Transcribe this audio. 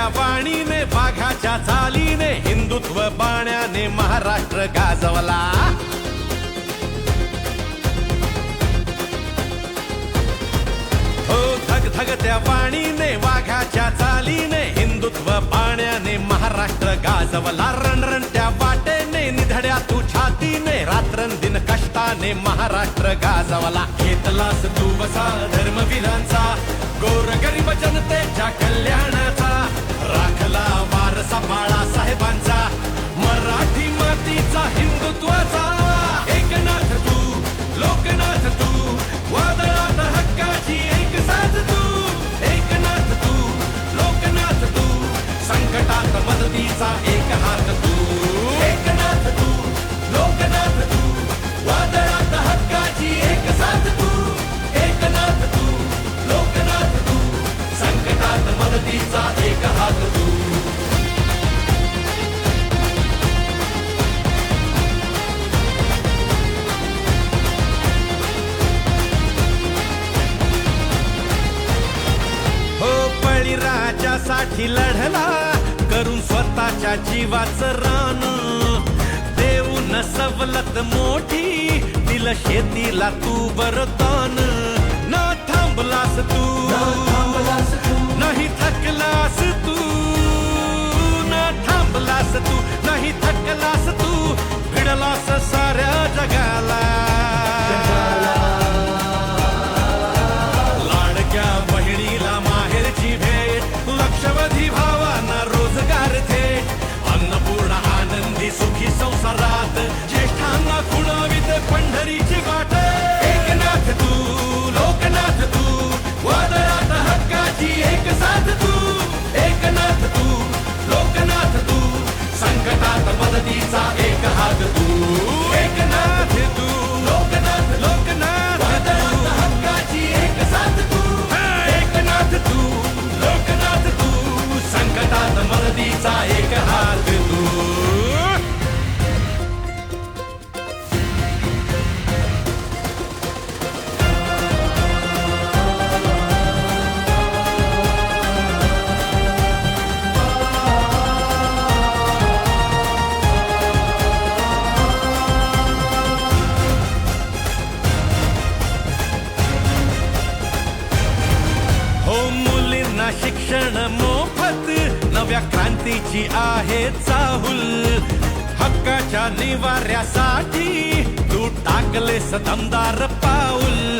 थग वाणीने वाघाच्या चालीने हिंदुत्व बाण्याने महाराष्ट्र गाजवला. हो थग थग त्या वाणीने वाघाच्या चालीने हिंदुत्व बाण्याने महाराष्ट्र गाजवला. रणरण त्या वाटेने निधड्या तू छातीने रात्रंदिन कष्टाने महाराष्ट्र गाजवला. घेतलास तू वसा धर्मवीरांचा गोर गरीब जनतेच्या कल्याणाचा राखला वारसा बाळा हो बळीराजासाठी लढला करून स्वतःच्या जीवाचं रान. देऊन सवलत मोठी दिल शेतीला तू वरदान न थांबलास तू. नाही थकलास सुखी संसारात ज्येष्ठांना खुणावीत पंढरीची वाट. एकनाथ तू लोकनाथ तू वादळात हक्काची एक साथ तू. एकनाथ तू लोकनाथ तू संकटात मदतीचा एक हात तू. एकनाथ तू लोकनाथ लोकनाथ वादळात हक्काची एक साथ तू. एकनाथ तू लोकनाथ तू संकटात मदतीचा एक हात शिक्षण मोफत नव्या क्रांतीची आहे चाहुल. हक्काच्या निवाऱ्यासाठी तू टाकले सदमदार पाऊल.